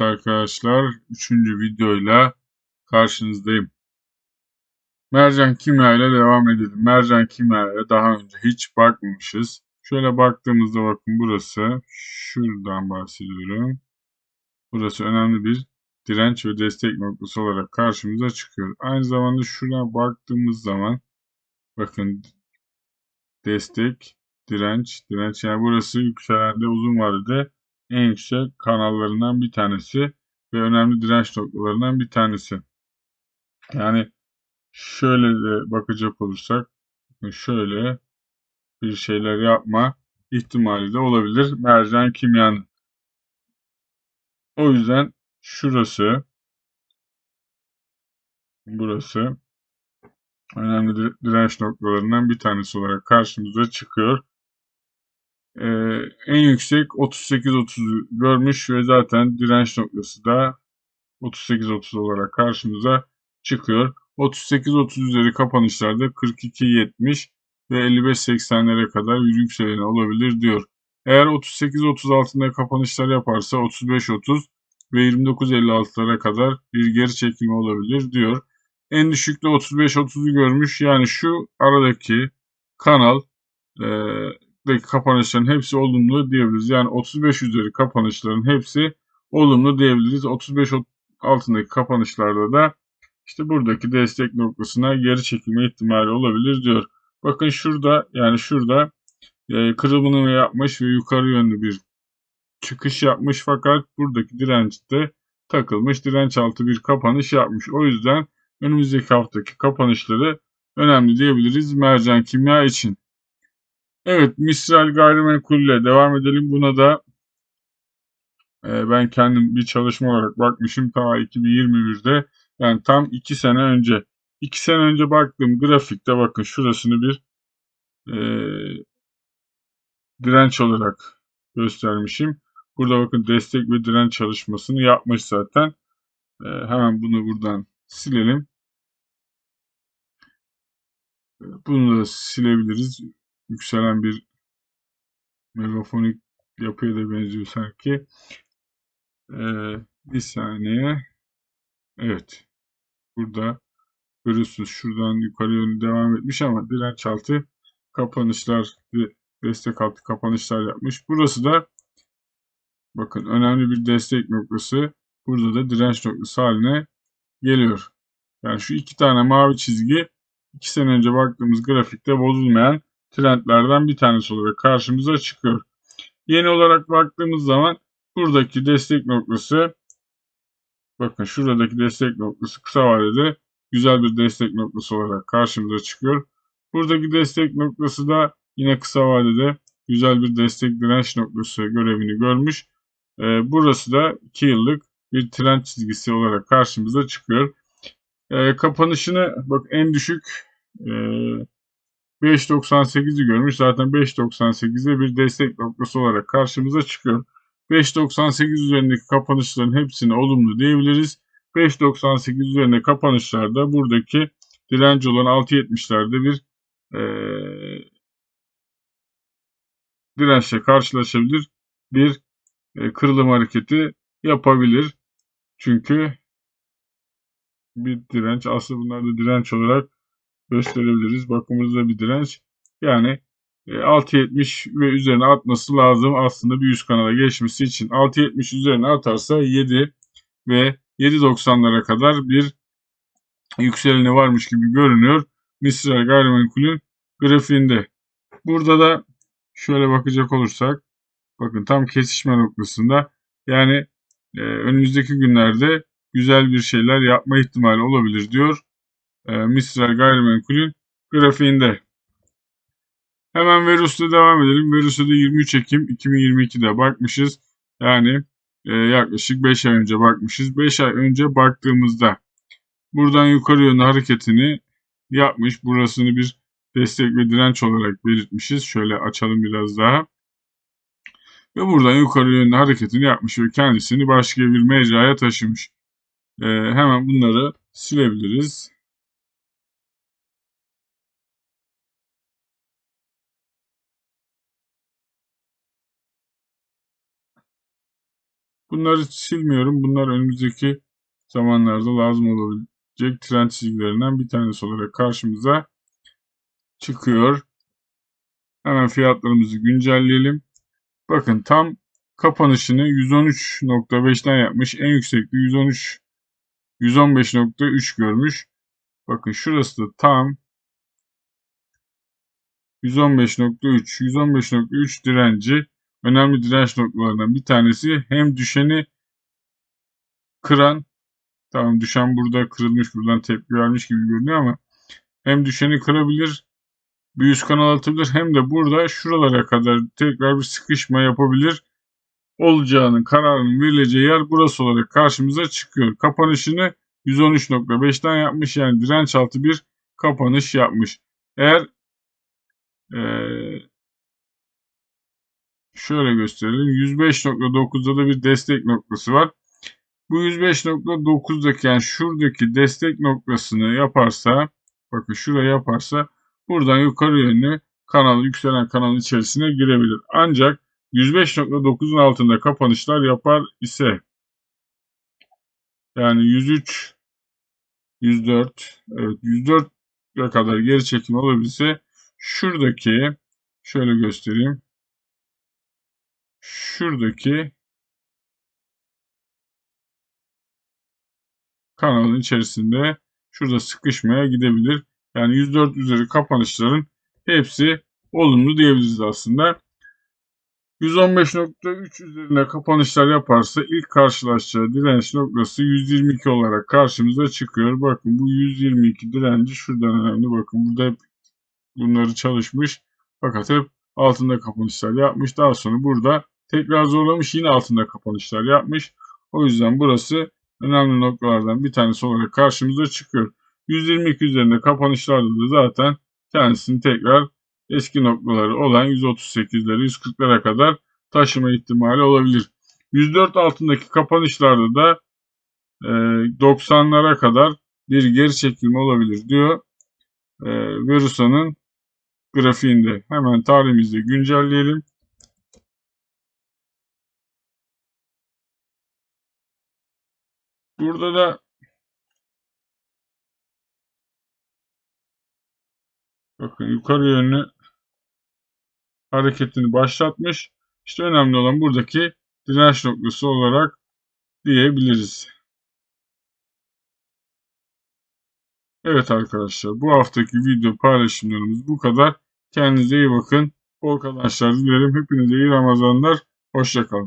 Evet arkadaşlar, üçüncü videoyla karşınızdayım. Mercan kimya ile devam edelim. Mercan kimyaya daha önce hiç bakmamışız. Şöyle baktığımızda bakın burası, şuradan bahsediyorum. Burası önemli bir direnç ve destek noktası olarak karşımıza çıkıyor. Aynı zamanda şuradan baktığımız zaman bakın destek, direnç, direnç yani burası yükselende uzun vadede en yüksek kanallarından bir tanesi ve önemli direnç noktalarından bir tanesi. Yani şöyle de bakacak olursak şöyle bir şeyler yapma ihtimali de olabilir mercan kimyanın. O yüzden şurası burası önemli direnç noktalarından bir tanesi olarak karşımıza çıkıyor. Ee, en yüksek 38-30 görmüş ve zaten direnç noktası da 38-30 olarak karşımıza çıkıyor. 38-30 üzeri kapanışlarda 42-70 ve 55-80'lere kadar bir yükseleni olabilir diyor. Eğer 38-30 altında kapanışlar yaparsa 35-30 ve 29-56'lara kadar bir geri çekilme olabilir diyor. En düşükte 35-30'u görmüş. Yani şu aradaki kanal e, kapanışların hepsi olumlu diyebiliriz. Yani 35 üzeri kapanışların hepsi olumlu diyebiliriz. 35 altındaki kapanışlarda da işte buradaki destek noktasına geri çekilme ihtimali olabilir diyor. Bakın şurada yani şurada e, kırılımını yapmış ve yukarı yönlü bir çıkış yapmış fakat buradaki dirençte takılmış direnç altı bir kapanış yapmış. O yüzden önümüzdeki haftaki kapanışları önemli diyebiliriz mercan kimya için. Evet, Misral Gayrimenkul ile devam edelim. Buna da e, ben kendim bir çalışma olarak bakmışım ta 2021'de. Yani tam 2 sene önce. 2 sene önce baktığım grafikte bakın şurasını bir e, direnç olarak göstermişim. Burada bakın destek ve direnç çalışmasını yapmış zaten. E, hemen bunu buradan silelim. E, bunu da silebiliriz yükselen bir megafonik yapıya da benziyor sanki. Ee, bir saniye. Evet. Burada görüyorsunuz şuradan yukarı yönlü devam etmiş ama direnç altı kapanışlar destek altı kapanışlar yapmış. Burası da bakın önemli bir destek noktası. Burada da direnç noktası haline geliyor. Yani şu iki tane mavi çizgi iki sene önce baktığımız grafikte bozulmayan trendlerden bir tanesi olarak karşımıza çıkıyor. Yeni olarak baktığımız zaman buradaki destek noktası bakın şuradaki destek noktası kısa vadede güzel bir destek noktası olarak karşımıza çıkıyor. Buradaki destek noktası da yine kısa vadede güzel bir destek direnç noktası görevini görmüş. Ee, burası da 2 yıllık bir trend çizgisi olarak karşımıza çıkıyor. Ee, kapanışını bak en düşük e, 5.98'i görmüş. Zaten 5.98'e bir destek noktası olarak karşımıza çıkıyor. 5.98 üzerindeki kapanışların hepsine olumlu diyebiliriz. 5.98 üzerinde kapanışlarda buradaki direnci olan 6.70'lerde bir e, dirençle karşılaşabilir. Bir e, kırılım hareketi yapabilir. Çünkü bir direnç aslında bunlar da direnç olarak gösterebiliriz. Bakımızda bir direnç. Yani 6.70 e, ve üzerine atması lazım aslında bir üst kanala geçmesi için. 6.70 üzerine atarsa 7 ve 7.90'lara kadar bir yükseleni varmış gibi görünüyor. Mistral gayrimenkulün grafiğinde. Burada da şöyle bakacak olursak bakın tam kesişme noktasında yani e, önümüzdeki günlerde güzel bir şeyler yapma ihtimali olabilir diyor e, Mistral gayrimenkulün grafiğinde. Hemen Verus'ta devam edelim. Verus'ta da 23 Ekim 2022'de bakmışız. Yani e, yaklaşık 5 ay önce bakmışız. 5 ay önce baktığımızda buradan yukarı yönlü hareketini yapmış. Burasını bir destek ve direnç olarak belirtmişiz. Şöyle açalım biraz daha. Ve buradan yukarı yönlü hareketini yapmış ve kendisini başka bir mecraya taşımış. Ee, hemen bunları silebiliriz. Bunları silmiyorum. Bunlar önümüzdeki zamanlarda lazım olabilecek trend çizgilerinden bir tanesi olarak karşımıza çıkıyor. Hemen fiyatlarımızı güncelleyelim. Bakın tam kapanışını 113.5'ten yapmış. En yüksekliği 113 115.3 görmüş. Bakın şurası da tam 115.3 115.3 direnci önemli direnç noktalarından bir tanesi. Hem düşeni kıran tamam düşen burada kırılmış buradan tepki vermiş gibi görünüyor ama hem düşeni kırabilir bir üst kanal atabilir hem de burada şuralara kadar tekrar bir sıkışma yapabilir olacağının kararının verileceği yer burası olarak karşımıza çıkıyor. Kapanışını 113.5'ten yapmış yani direnç altı bir kapanış yapmış. Eğer ee, şöyle gösterelim 105.9'da da bir destek noktası var. Bu 105.9'daki yani şuradaki destek noktasını yaparsa bakın şuraya yaparsa buradan yukarı yönlü kanal yükselen kanalın içerisine girebilir. Ancak 105.9'un altında kapanışlar yapar ise yani 103 104 evet 104'e kadar geri çekim olabilirse şuradaki şöyle göstereyim. Şuradaki kanalın içerisinde şurada sıkışmaya gidebilir. Yani 104 üzeri kapanışların hepsi olumlu diyebiliriz aslında. 115.3 üzerinde kapanışlar yaparsa ilk karşılaşacağı direnç noktası 122 olarak karşımıza çıkıyor. Bakın bu 122 direnci şuradan önemli. Bakın burada hep bunları çalışmış. Fakat hep altında kapanışlar yapmış. Daha sonra burada tekrar zorlamış yine altında kapanışlar yapmış. O yüzden burası önemli noktalardan bir tanesi olarak karşımıza çıkıyor. 122 üzerinde kapanışlarda da zaten kendisini tekrar eski noktaları olan 138'lere 140'lara kadar taşıma ihtimali olabilir. 104 altındaki kapanışlarda da e, 90'lara kadar bir geri çekilme olabilir diyor. E, Verusa'nın grafiğinde. Hemen tarihimizde güncelleyelim. Burada da bakın yukarı yönlü hareketini başlatmış. İşte önemli olan buradaki direnç noktası olarak diyebiliriz. Evet arkadaşlar bu haftaki video paylaşımlarımız bu kadar. Kendinize iyi bakın. Bol kazançlar dilerim. Hepinize iyi Ramazanlar. Hoşçakalın.